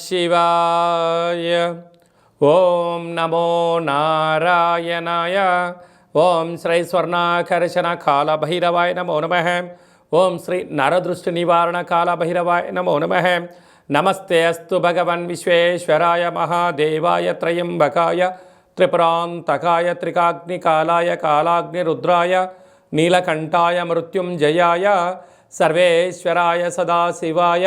శివాయ ఓం నమో నారాయణాయ ఓం శ్రీ స్వర్ణాకర్షణ కాలభైరవాయ నమో నమ ఓం శ్రీ నరదృష్టి నివారణ కాలభైరవాయ నమో నమ నమస్తే అస్తు భగవన్ విశ్వేశ్వరాయ మహాదేవాయ త్రయంబకాయ త్రిపురాంతకాయ త్రికాగ్నికాలాయ కాలాగ్నిరుద్రాయ నీలకంఠాయ మృత్యుంజయాయ సర్వేశ్వరాయ సదాశివాయ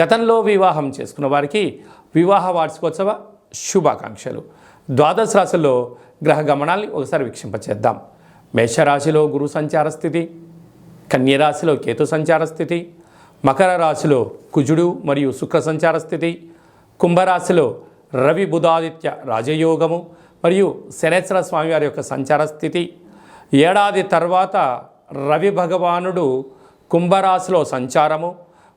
గతంలో వివాహం చేసుకున్న వారికి వివాహ వార్షికోత్సవ శుభాకాంక్షలు. ద్వాదశ రాశుల్లో గ్రహ గమనాల్ని ఒకసారి వీక్షింపచేద్దాం. మేషరాశిలో గురు సంచార స్థితి కన్యరాశిలో కేతు సంచార స్థితి మకర రాశిలో కుజుడు మరియు శుక్ర సంచార స్థితి కుంభరాశిలో రవి బుధాదిత్య రాజయోగము మరియు శనేశ్వర స్వామివారి యొక్క సంచార స్థితి. ఏడాది తర్వాత రవి భగవానుడు కుంభరాశిలో సంచారము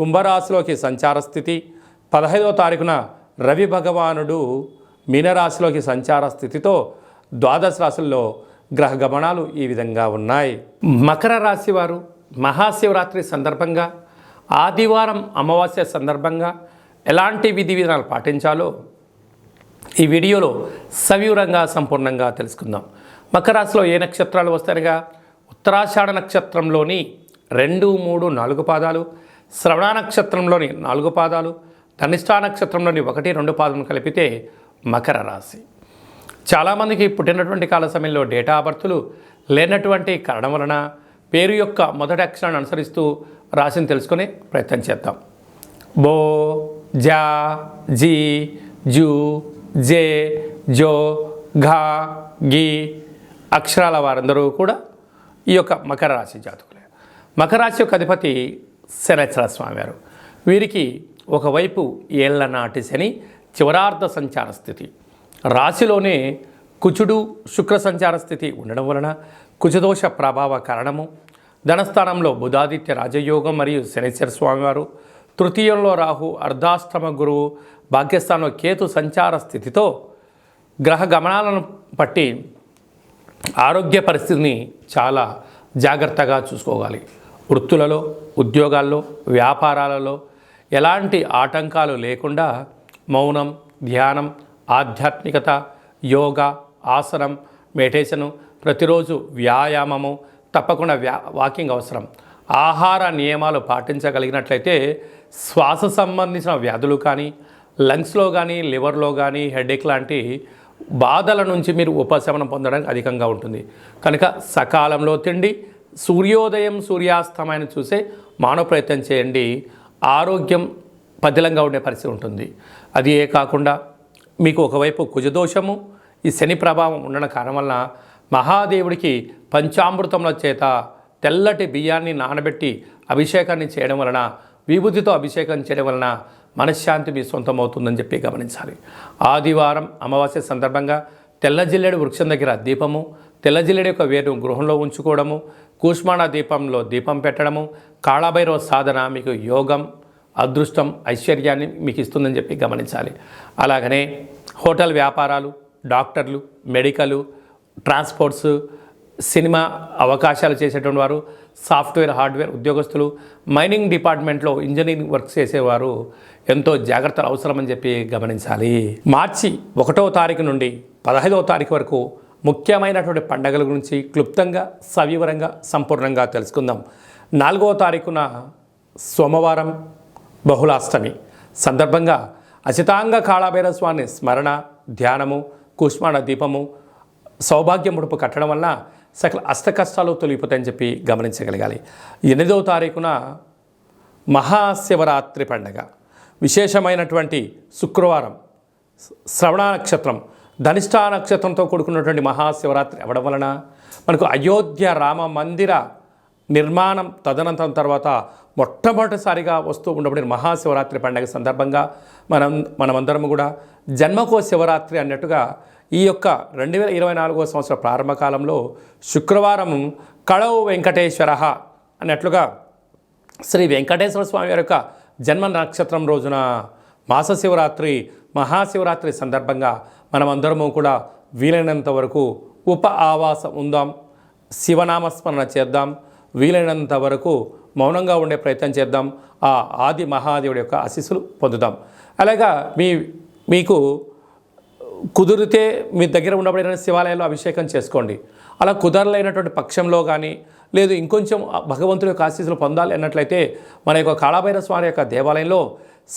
కుంభరాశిలోకి సంచార స్థితి. పదహైదవ తారీఖున రవి భగవానుడు మీనరాశిలోకి సంచార స్థితితో ద్వాదశ రాశుల్లో గ్రహ గమనాలు ఈ విధంగా ఉన్నాయి. మకర రాశి వారు మహాశివరాత్రి సందర్భంగా ఆదివారం అమావాస్య సందర్భంగా ఎలాంటి విధి విధానాలు పాటించాలో ఈ వీడియోలో సవివరంగా సంపూర్ణంగా తెలుసుకుందాం. మకర రాశిలో ఏ నక్షత్రాలు వస్తారుగా ఉత్తరాషాఢ నక్షత్రంలోని రెండు మూడు నాలుగు పాదాలు శ్రవణ నక్షత్రంలోని నాలుగు పాదాలు ధనిష్టా నక్షత్రంలోని ఒకటి రెండు పాదం కలిపితే మకర రాశి. చాలామందికి పుట్టినటువంటి కాల సమయంలో డేటా ఆఫ్ లేనటువంటి కారణం వలన పేరు యొక్క మొదటి అక్షరాన్ని అనుసరిస్తూ రాశిని తెలుసుకునే ప్రయత్నం చేద్దాం. బో జా జీ జూ జే జో ఘా గీ అక్షరాల వారందరూ కూడా ఈ యొక్క మకర రాశి జాతకులే. మకర రాశి యొక్క అధిపతి శనేశ్వర స్వామివారు వీరికి ఒకవైపు ఏళ్ళ నాటి శని చివరార్థ సంచార స్థితి. రాశిలోనే కుచుడు శుక్ర సంచార స్థితి ఉండడం వలన కుచదోష ప్రభావ కారణము. ధనస్థానంలో బుధాదిత్య రాజయోగం మరియు శనేశ్వర స్వామివారు. తృతీయంలో రాహు అర్ధాష్టమ గురువు. భాగ్యస్థానంలో కేతు సంచార స్థితితో గ్రహ గమనాలను బట్టి ఆరోగ్య పరిస్థితిని చాలా జాగ్రత్తగా చూసుకోవాలి. వృత్తులలో ఉద్యోగాల్లో వ్యాపారాలలో ఎలాంటి ఆటంకాలు లేకుండా మౌనం ధ్యానం ఆధ్యాత్మికత యోగా ఆసనం మెడిటేషను ప్రతిరోజు వ్యాయామము తప్పకుండా వ్యా వాకింగ్ అవసరం. ఆహార నియమాలు పాటించగలిగినట్లయితే శ్వాస సంబంధించిన వ్యాధులు కానీ లంగ్స్లో కానీ లివర్లో కానీ హెడేక్ లాంటి బాధల నుంచి మీరు ఉపశమనం పొందడానికి అధికంగా ఉంటుంది. కనుక సకాలంలో తిండి సూర్యోదయం సూర్యాస్తమయం చూసే మానవ ప్రయత్నం చేయండి. ఆరోగ్యం పదిలంగా ఉండే పరిస్థితి ఉంటుంది. అది ఏ కాకుండా మీకు ఒకవైపు కుజదోషము ఈ శని ప్రభావం ఉండడం కారణం వలన మహాదేవుడికి పంచామృతముల చేత తెల్లటి బియ్యాన్ని నానబెట్టి అభిషేకాన్ని చేయడం వలన విభూతితో అభిషేకం చేయడం వలన మనశ్శాంతి మీ సొంతం అవుతుందని చెప్పి గమనించాలి. ఆదివారం అమావాస్య సందర్భంగా తెల్ల జిల్లెడు వృక్షం దగ్గర దీపము తెల్లజిల్లెడ యొక్క వేరు గృహంలో ఉంచుకోవడము కూష్మాణ దీపంలో దీపం పెట్టడము కాళభైరవ సాధన మీకు యోగం అదృష్టం ఐశ్వర్యాన్ని మీకు ఇస్తుందని చెప్పి గమనించాలి. అలాగనే హోటల్ వ్యాపారాలు డాక్టర్లు మెడికల్ ట్రాన్స్పోర్ట్స్ సినిమా అవకాశాలు చేసేటువంటి వారు సాఫ్ట్వేర్ హార్డ్వేర్ ఉద్యోగస్తులు మైనింగ్ డిపార్ట్మెంట్లో ఇంజనీరింగ్ వర్క్ చేసేవారు ఎంతో జాగ్రత్తలు అవసరమని చెప్పి గమనించాలి. మార్చి ఒకటో తారీఖు నుండి పదహైదవ తారీఖు వరకు ముఖ్యమైనటువంటి పండగల గురించి క్లుప్తంగా సవివరంగా సంపూర్ణంగా తెలుసుకుందాం. నాలుగవ తారీఖున సోమవారం బహుళాష్టమి. సందర్భంగా అచితాంగ కాళాభైర స్వామి స్మరణ ధ్యానము కుష్మాణ దీపము సౌభాగ్య ముడుపు కట్టడం వల్ల సకల అష్టకష్టాలు కష్టాలు చెప్పి గమనించగలగాలి. ఎనిమిదవ తారీఖున మహాశివరాత్రి పండగ. విశేషమైనటువంటి శుక్రవారం శ్రవణ నక్షత్రం. ధనిష్టా నక్షత్రంతో కూడుకున్నటువంటి మహాశివరాత్రి అవడం వలన మనకు అయోధ్య రామ మందిర నిర్మాణం తదనంతరం తర్వాత మొట్టమొదటిసారిగా వస్తూ ఉండబడిన మహాశివరాత్రి పండుగ సందర్భంగా మనం మనమందరం కూడా జన్మకో శివరాత్రి అన్నట్టుగా ఈ యొక్క రెండు వేల ఇరవై నాలుగో సంవత్సర ప్రారంభ కాలంలో శుక్రవారం కళవు వెంకటేశ్వర అన్నట్లుగా శ్రీ వెంకటేశ్వర స్వామి యొక్క జన్మ నక్షత్రం రోజున మాస శివరాత్రి మహాశివరాత్రి సందర్భంగా మనమందరము కూడా వీలైనంత వరకు ఉప ఆవాసం ఉందాం శివనామస్మరణ చేద్దాం వీలైనంత వరకు మౌనంగా ఉండే ప్రయత్నం చేద్దాం ఆ ఆది మహాదేవుడి యొక్క ఆశీస్సులు పొందుదాం. అలాగా మీ మీకు కుదిరితే మీ దగ్గర ఉండబడిన శివాలయాల్లో అభిషేకం చేసుకోండి. అలా కుదరలేనటువంటి పక్షంలో కానీ లేదు ఇంకొంచెం భగవంతుడి యొక్క ఆశీస్సులు పొందాలి అన్నట్లయితే మన యొక్క కాళభైర స్వామి యొక్క దేవాలయంలో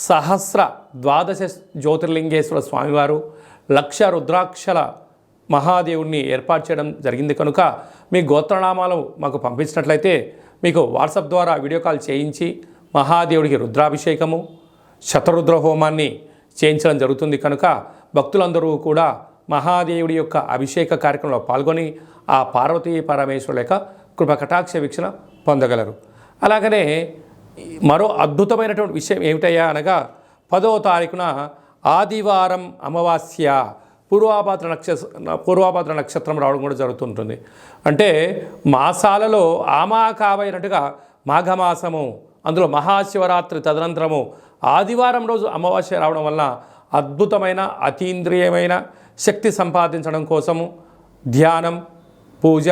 సహస్ర ద్వాదశ జ్యోతిర్లింగేశ్వర స్వామివారు లక్ష రుద్రాక్షల మహాదేవుణ్ణి ఏర్పాటు చేయడం జరిగింది కనుక మీ గోత్రనామాలు మాకు పంపించినట్లయితే మీకు వాట్సాప్ ద్వారా వీడియో కాల్ చేయించి మహాదేవుడికి రుద్రాభిషేకము శతరుద్ర హోమాన్ని చేయించడం జరుగుతుంది కనుక భక్తులందరూ కూడా మహాదేవుడి యొక్క అభిషేక కార్యక్రమంలో పాల్గొని ఆ పార్వతీ పరమేశ్వరుల యొక్క కృపకటాక్ష వీక్షణ పొందగలరు. అలాగనే మరో అద్భుతమైనటువంటి విషయం ఏమిటయ్యా అనగా పదవ తారీఖున ఆదివారం అమావాస్య పూర్వాభాద్ర నక్షత్ర పూర్వాభాద్ర నక్షత్రం రావడం కూడా జరుగుతుంటుంది. అంటే మాసాలలో ఆమాకావైనట్టుగా మాఘమాసము అందులో మహాశివరాత్రి తదనంతరము ఆదివారం రోజు అమావాస్య రావడం వల్ల అద్భుతమైన అతీంద్రియమైన శక్తి సంపాదించడం కోసము ధ్యానం పూజ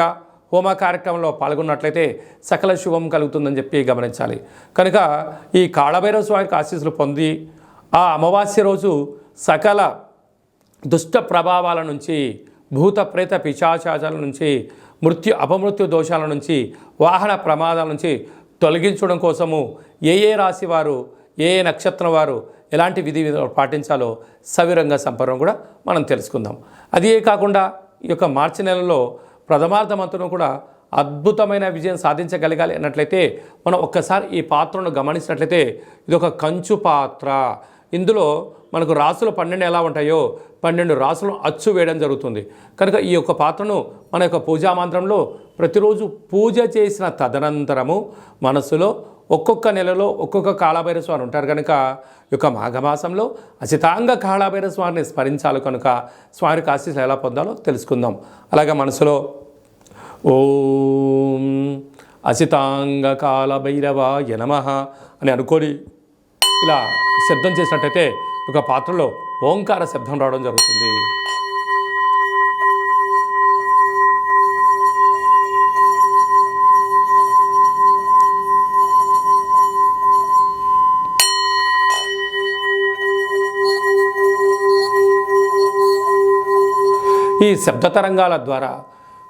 హోమ కార్యక్రమంలో పాల్గొన్నట్లయితే సకల శుభం కలుగుతుందని చెప్పి గమనించాలి. కనుక ఈ కాళభైరవ స్వామికి ఆశీస్సులు పొంది ఆ అమావాస్య రోజు సకల దుష్ట ప్రభావాల నుంచి భూత ప్రేత పిశాచాల నుంచి మృత్యు అపమృత్యు దోషాల నుంచి వాహన ప్రమాదాల నుంచి తొలగించడం కోసము ఏ ఏ రాశి వారు ఏ ఏ నక్షత్రం వారు ఎలాంటి విధి విధానాలు పాటించాలో సవిరంగా సంపర్కం కూడా మనం తెలుసుకుందాం. అదే కాకుండా ఈ యొక్క మార్చి నెలలో ప్రథమార్థమంతును కూడా అద్భుతమైన విజయం సాధించగలగాలి అన్నట్లయితే మనం ఒక్కసారి ఈ పాత్రను గమనించినట్లయితే ఇది ఒక కంచు పాత్ర. ఇందులో మనకు రాసులు పన్నెండు ఎలా ఉంటాయో పన్నెండు రాసులను అచ్చు వేయడం జరుగుతుంది. కనుక ఈ యొక్క పాత్రను మన యొక్క పూజా మంత్రంలో ప్రతిరోజు పూజ చేసిన తదనంతరము మనసులో ఒక్కొక్క నెలలో ఒక్కొక్క కాళభైర స్వామి ఉంటారు కనుక ఈ యొక్క మాఘమాసంలో అచితాంగ కాళభైర స్వామిని స్మరించాలి కనుక స్వామి ఆశీస్సులు ఎలా పొందాలో తెలుసుకుందాం. అలాగే మనసులో ఓం అచితాంగ కాళభైరవాయ నమ అని అనుకోని ఇలా శబ్దం చేసినట్టయితే ఒక పాత్రలో ఓంకార శబ్దం రావడం జరుగుతుంది. ఈ శబ్ద తరంగాల ద్వారా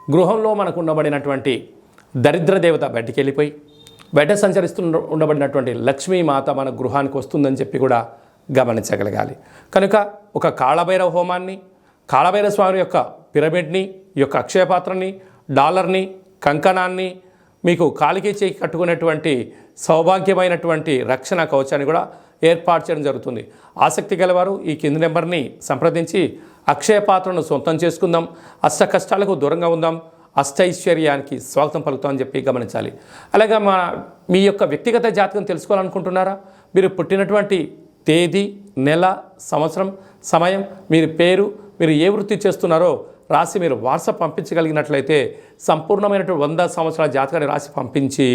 గృహంలో మనకు ఉండబడినటువంటి దరిద్ర దేవత బయటికి వెళ్ళిపోయి బయట సంచరిస్తు ఉండబడినటువంటి లక్ష్మీమాత మన గృహానికి వస్తుందని చెప్పి కూడా గమనించగలగాలి. కనుక ఒక కాళభైరవ హోమాన్ని కాళభైరవ స్వామి యొక్క పిరమిడ్ని యొక్క అక్షయపాత్రని డాలర్ని కంకణాన్ని మీకు కాలికి చేయి కట్టుకునేటువంటి సౌభాగ్యమైనటువంటి రక్షణ కవచాన్ని కూడా ఏర్పాటు చేయడం జరుగుతుంది. ఆసక్తి గలవారు ఈ కింది నెంబర్ని సంప్రదించి అక్షయ పాత్రను సొంతం చేసుకుందాం. అష్ట కష్టాలకు దూరంగా ఉందాం. అష్టైశ్వర్యానికి స్వాగతం పలుకుతామని చెప్పి గమనించాలి. అలాగే మా మీ యొక్క వ్యక్తిగత జాతకం తెలుసుకోవాలనుకుంటున్నారా? మీరు పుట్టినటువంటి తేదీ నెల సంవత్సరం సమయం మీరు పేరు మీరు ఏ వృత్తి చేస్తున్నారో రాసి మీరు వాట్సాప్ పంపించగలిగినట్లయితే సంపూర్ణమైనటువంటి వంద సంవత్సరాల జాతకాన్ని రాసి పంపించి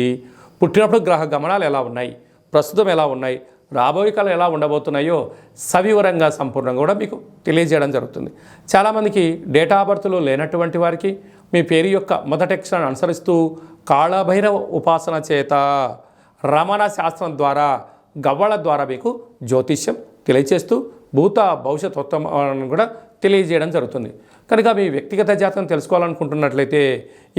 పుట్టినప్పుడు గ్రహ గమనాలు ఎలా ఉన్నాయి? ప్రస్తుతం ఎలా ఉన్నాయి? రాబోయే కాలం ఎలా ఉండబోతున్నాయో సవివరంగా సంపూర్ణంగా కూడా మీకు తెలియజేయడం జరుగుతుంది. చాలామందికి డేటా ఆఫ్ బర్త్లు లేనటువంటి వారికి మీ పేరు యొక్క మొదటి అక్షరాన్ని అనుసరిస్తూ కాళభైరవ ఉపాసన చేత రమణ శాస్త్రం ద్వారా గవ్వల ద్వారా మీకు జ్యోతిష్యం తెలియచేస్తూ భూత భవిష్యత్ ఉత్తమాలను కూడా తెలియజేయడం జరుగుతుంది. కనుక మీ వ్యక్తిగత జాతకం తెలుసుకోవాలనుకుంటున్నట్లయితే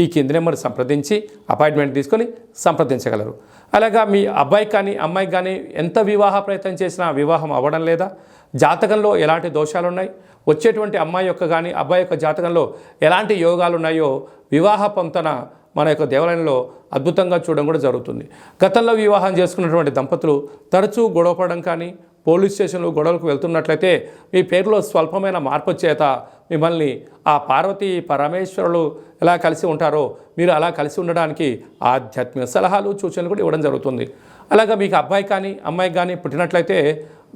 ఈ కింది నెంబర్ సంప్రదించి అపాయింట్మెంట్ తీసుకొని సంప్రదించగలరు. అలాగా మీ అబ్బాయికి కానీ అమ్మాయికి కానీ ఎంత వివాహ ప్రయత్నం చేసినా వివాహం అవ్వడం లేదా జాతకంలో ఎలాంటి దోషాలు ఉన్నాయి వచ్చేటువంటి అమ్మాయి యొక్క కానీ అబ్బాయి యొక్క జాతకంలో ఎలాంటి యోగాలు ఉన్నాయో వివాహ పొంతన మన యొక్క దేవాలయంలో అద్భుతంగా చూడడం కూడా జరుగుతుంది. గతంలో వివాహం చేసుకున్నటువంటి దంపతులు తరచూ గొడవపడడం కానీ పోలీస్ స్టేషన్లో గొడవలకు వెళ్తున్నట్లయితే మీ పేరులో స్వల్పమైన మార్పు చేత మిమ్మల్ని ఆ పార్వతి పరమేశ్వరులు ఎలా కలిసి ఉంటారో మీరు అలా కలిసి ఉండడానికి ఆధ్యాత్మిక సలహాలు సూచనలు కూడా ఇవ్వడం జరుగుతుంది. అలాగా మీకు అబ్బాయి కానీ అమ్మాయి కానీ పుట్టినట్లయితే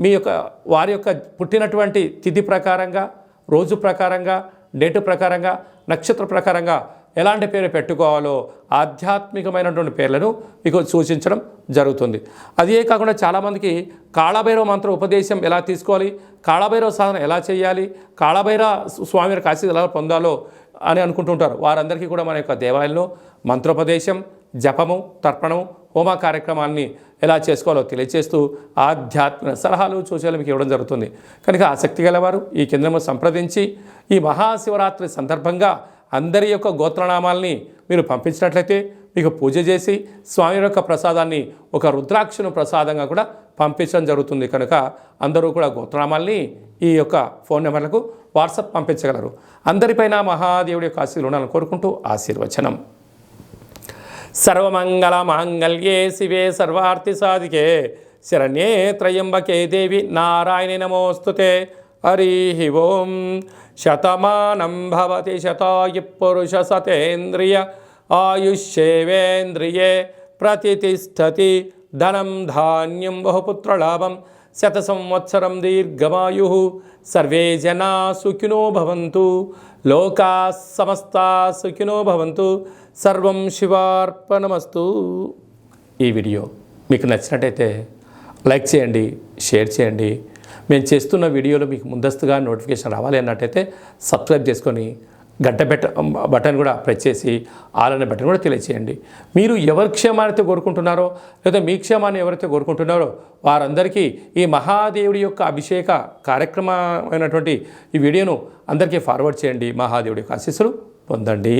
మీ యొక్క వారి యొక్క పుట్టినటువంటి తిథి ప్రకారంగా రోజు ప్రకారంగా డేటు ప్రకారంగా నక్షత్ర ప్రకారంగా ఎలాంటి పేరు పెట్టుకోవాలో ఆధ్యాత్మికమైనటువంటి పేర్లను మీకు సూచించడం జరుగుతుంది. అదే కాకుండా చాలామందికి కాళభైరవ మంత్ర ఉపదేశం ఎలా తీసుకోవాలి కాళభైరవ సాధన ఎలా చేయాలి కాళభైరవ స్వామి వారి ఆశీస్సులు ఎలా పొందాలో అని అనుకుంటుంటారు. వారందరికీ కూడా మన యొక్క దేవాలయంలో మంత్రోపదేశం జపము తర్పణం హోమ కార్యక్రమాన్ని ఎలా చేసుకోవాలో తెలియజేస్తూ ఆధ్యాత్మిక సలహాలు సూచనలు మీకు ఇవ్వడం జరుగుతుంది. కనుక ఆసక్తి గలవారు ఈ కేంద్రము సంప్రదించి ఈ మహాశివరాత్రి సందర్భంగా అందరి యొక్క గోత్రనామాల్ని మీరు పంపించినట్లయితే మీకు పూజ చేసి స్వామి యొక్క ప్రసాదాన్ని ఒక రుద్రాక్షను ప్రసాదంగా కూడా పంపించడం జరుగుతుంది. కనుక అందరూ కూడా గోత్రనామాల్ని ఈ యొక్క ఫోన్ నెంబర్లకు వాట్సాప్ పంపించగలరు. అందరిపైన మహాదేవుడి యొక్క ఆశీర్వాదాలను కోరుకుంటూ ఆశీర్వచనం. సర్వమంగళ మాంగళ్యే శివే సర్వార్థి సాధికే. శరణ్యే త్రయంబకే దేవి నారాయణి నమోస్తుతే హరి ఓం. శతమానం భవతి శతాయు పురుష సతేంద్రియ ఆయుష్యేవేంద్రియే ప్రతిష్టతి ధనం ధాన్యం బహుపుత్రలాభం శత సంవత్సరం దీర్ఘమాయు. సర్వే జనా సుఖినో భవంతు. లోకా సమస్త సుఖినో భవంతు. సర్వం శివార్పణమస్తు. ఈ వీడియో మీకు నచ్చినట్టయితే లైక్ చేయండి షేర్ చేయండి. మేము చేస్తున్న వీడియోలో మీకు ముందస్తుగా నోటిఫికేషన్ రావాలి అన్నట్టయితే సబ్స్క్రైబ్ చేసుకొని గంట బెట్ట బటన్ కూడా ప్రెస్ చేసి ఆలనే బటన్ కూడా తెలియచేయండి. మీరు ఎవరి క్షేమాన్ని కోరుకుంటున్నారో లేదా మీ క్షేమాన్ని ఎవరైతే కోరుకుంటున్నారో వారందరికీ ఈ మహాదేవుడి యొక్క అభిషేక కార్యక్రమమైనటువంటి ఈ వీడియోను అందరికీ ఫార్వర్డ్ చేయండి. మహాదేవుడి యొక్క ఆశీస్సులు పొందండి.